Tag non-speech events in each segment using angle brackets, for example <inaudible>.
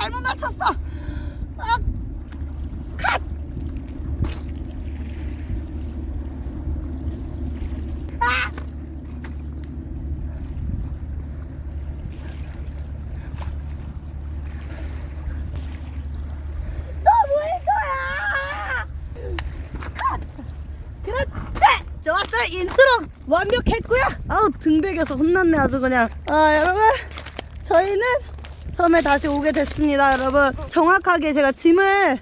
잘못 맞췄어. 아, 컷! 아! 너뭐할 거야? 컷! 그렇지! 좋았어! 인트로 완벽했고요. 아우 등백에서 혼났네 아주 그냥. 아 여러분 저희는 섬에 다시 오게 됐습니다 여러분. 정확하게 제가 짐을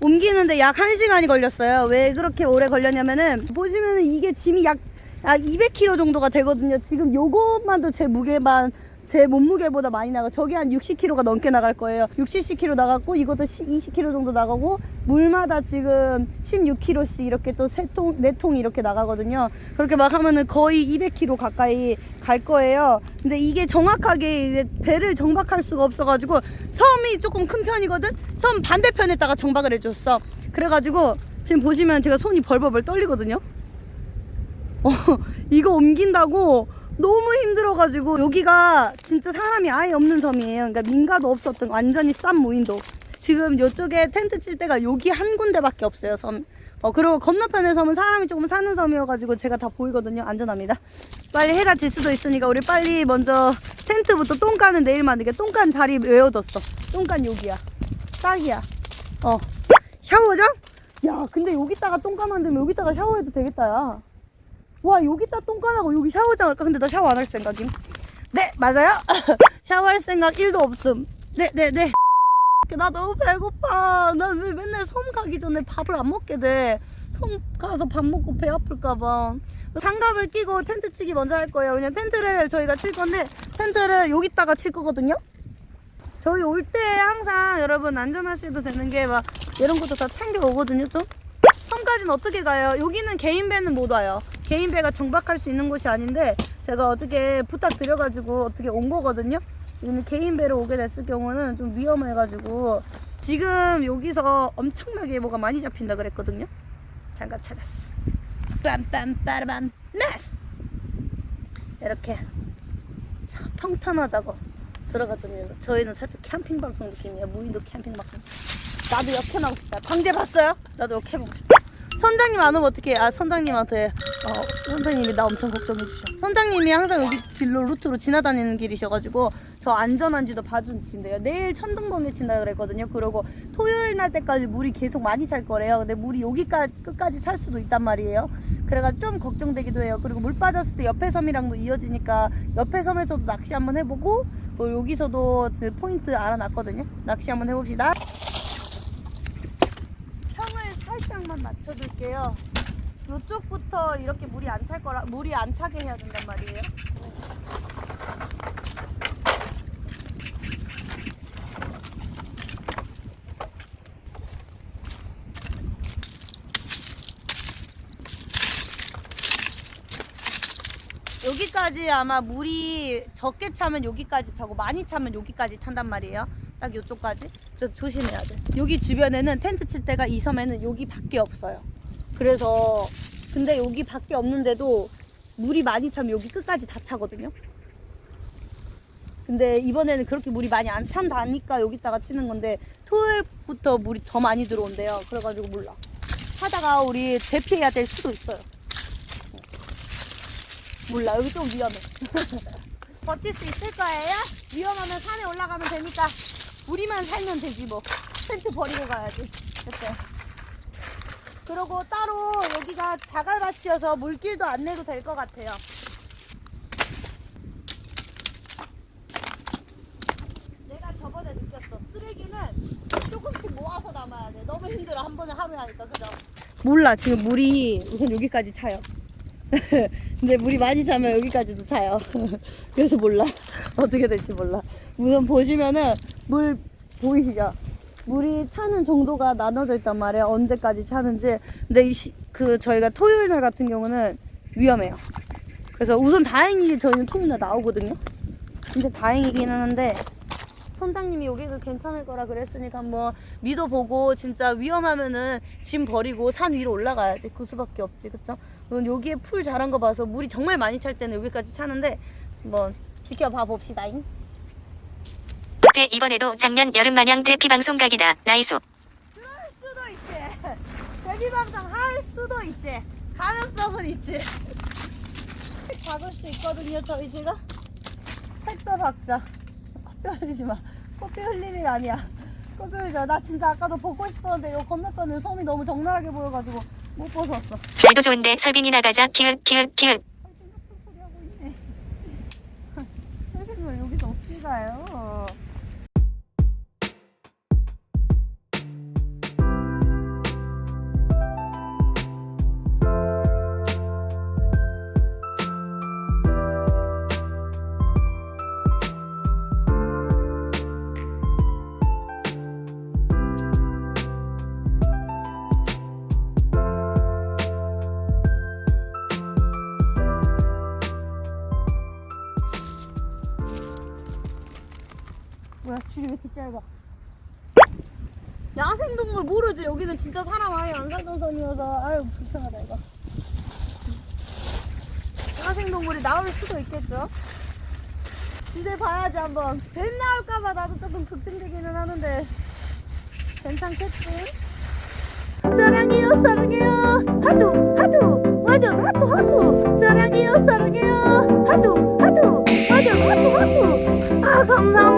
옮기는데 약 1시간이 걸렸어요. 왜 그렇게 오래 걸렸냐면은 보시면은 이게 짐이 약, 약 200kg 정도가 되거든요. 지금 요것만도 제 무게만 제 몸무게보다 많이 나가. 저기 한 60kg가 넘게 나갈 거예요. 60, 10kg 나갔고 이것도 20kg 정도 나가고 물마다 지금 16kg씩 이렇게 또 세 통, 네통 이렇게 나가거든요. 그렇게 막 하면은 거의 200kg 가까이 갈 거예요. 근데 이게 정확하게 이제 배를 정박할 수가 없어가지고 섬이 조금 큰 편이거든. 섬 반대편에다가 정박을 해줬어. 그래가지고 지금 보시면 제가 손이 벌벌벌 떨리거든요. 어, <laughs> 이거 옮긴다고 너무 힘들어가지고 여기가 진짜 사람이 아예 없는 섬이에요. 그러니까 민가도 없었던 완전히 싼 무인도. 지금 이쪽에 텐트 칠 데가 여기 한 군데밖에 없어요 섬. 어 그리고 건너편의 섬은 사람이 조금 사는 섬이어가지고 제가 다 보이거든요. 안전합니다. 빨리 해가 질 수도 있으니까 우리 빨리 먼저 텐트부터 똥간은 내일 만들게. 똥간 자리 외워뒀어. 똥간 여기야. 딱이야. 어 샤워장? 야 근데 여기다가 똥간 만들면 여기다가 샤워해도 되겠다 야. 와 여기다 똥간하고 여기 샤워장 할까? 근데 나 샤워 안 할 생각임. 네 맞아요. <laughs> 샤워할 생각 1도 없음. 네 네 네. <laughs> 나 너무 배고파. 나 왜 맨날 섬 가기 전에 밥을 안 먹게 돼. 섬 가서 밥 먹고 배 아플까봐. 장갑을 끼고 텐트 치기 먼저 할 거예요. 그냥 텐트를 저희가 칠 건데 텐트를 여기다가 칠 거거든요. 저희 올 때 항상 여러분 안전하셔도 되는 게 막 이런 것도 다 챙겨 오거든요 좀. 섬까지는 어떻게 가요? 여기는 개인 배는 못 와요. 개인 배가 정박할 수 있는 곳이 아닌데 제가 어떻게 부탁드려가지고 어떻게 온 거거든요. 개인 배로 오게 됐을 경우는 좀 위험해가지고 지금 여기서 엄청나게 뭐가 많이 잡힌다 그랬거든요. 장갑 찾았어. 빰빰 빠라밤 나스. 이렇게 자, 평탄하자고 들어가잖아요. 저희는 살짝 캠핑 방송 느낌이에요. 무인도 캠핑 방송. 나도 역해 나고 싶다. 광재 봤어요? 나도 역해 보고 싶다. 선장님 안 오면 어떡해? 아 선장님한테 어, 선장님이 나 엄청 걱정해 주셔. 선장님이 항상 여기 길로 루트로 지나다니는 길이셔가지고 저 안전한지도 봐주신대요. 내일 천둥번개 친다 그랬거든요. 그러고 토요일 날 때까지 물이 계속 많이 찰 거래요. 근데 물이 여기까지 끝까지 찰 수도 있단 말이에요. 그래가 좀 걱정되기도 해요. 그리고 물 빠졌을 때 옆에 섬이랑도 이어지니까 옆에 섬에서도 낚시 한번 해보고 또 여기서도 그 포인트 알아놨거든요. 낚시 한번 해봅시다. 평을 맞춰줄게요. 이쪽부터 이렇게 물이 안 찰 거라 물이 안 차게 해야 된단 말이에요. 여기까지 아마 물이 적게 차면 여기까지 차고 많이 차면 여기까지 찬단 말이에요. 딱 이쪽까지. 그래서 조심해야 돼. 여기 주변에는 텐트 칠 때가 이 섬에는 여기밖에 없어요. 그래서 근데 여기밖에 없는데도 물이 많이 차면 여기 끝까지 다 차거든요. 근데 이번에는 그렇게 물이 많이 안 찬다니까 여기다가 치는 건데 토요일부터 물이 더 많이 들어온대요. 그래가지고 몰라. 하다가 우리 대피해야 될 수도 있어요. 몰라 여기 좀 위험해 <laughs> 버틸 수 있을 거예요? 위험하면 산에 올라가면 되니까 우리만 살면 되지 뭐. 텐트 버리고 가야지. 그때. 그리고 따로 여기가 자갈밭이어서 물길도 안 내도 될 것 같아요. 내가 저번에 느꼈어. 쓰레기는 조금씩 모아서 담아야 돼. 너무 힘들어. 한 번에 하루에 하니까. 그죠? 몰라. 지금 물이 우선 여기까지 차요 <laughs> 근데 물이 많이 차면 여기까지도 차요. <laughs> 그래서 몰라. <laughs> 어떻게 될지 몰라. 우선 보시면은 물 보이시죠? 물이 차는 정도가 나눠져 있단 말이에요. 언제까지 차는지. 근데 이 시- 그 저희가 토요일 날 같은 경우는 위험해요. 그래서 우선 다행히 저희는 토요일 날 나오거든요. 근데 다행이기는 한데 선장님이 여기가 괜찮을 거라 그랬으니까 한번 믿어보고 진짜 위험하면은 짐 버리고 산 위로 올라가야지. 그 수밖에 없지. 그쵸? 여기에 풀 자란 거 봐서 물이 정말 많이 찰 때는 여기까지 차는데 한번 지켜봐 봅시다잉. 제 이번에도 작년 여름 마냥 대피 방송 각이다. 나이소. 할 수도 있지. 데뷔방송 할 수도 있지. 가능성은 있지. <laughs> 박을 수 있거든요 저희 지금. 택도 박자 코피 흘리지 마. 코피 흘릴 일 아니야. 코피 흘리지 마. 나 진짜 아까도 벗고 싶었는데 이거 건너편은 섬이 너무 정나하게 보여가지고 못 벗었어. 날도 좋은데 설빈이 나가자. 키읔 키읔 키읔. 설빙을 여기서 어떻게 가요? 뭐야 줄이 왜 이렇게 짧아? 야생동물 모르지? 여기는 진짜 사람 아예 안 살던 선이어서. 아유 불편하다 이거. 야생동물이 나올 수도 있겠죠? 이제 봐야지 한번. 뱀 나올까봐 나도 조금 걱정되기는 하는데. 괜찮겠지? 사랑해요 사랑해요. 하두 하두 완전 하두 하두. 사랑해요 사랑해요. 하두 하두 완전 하두 하두. 아 감사합니다.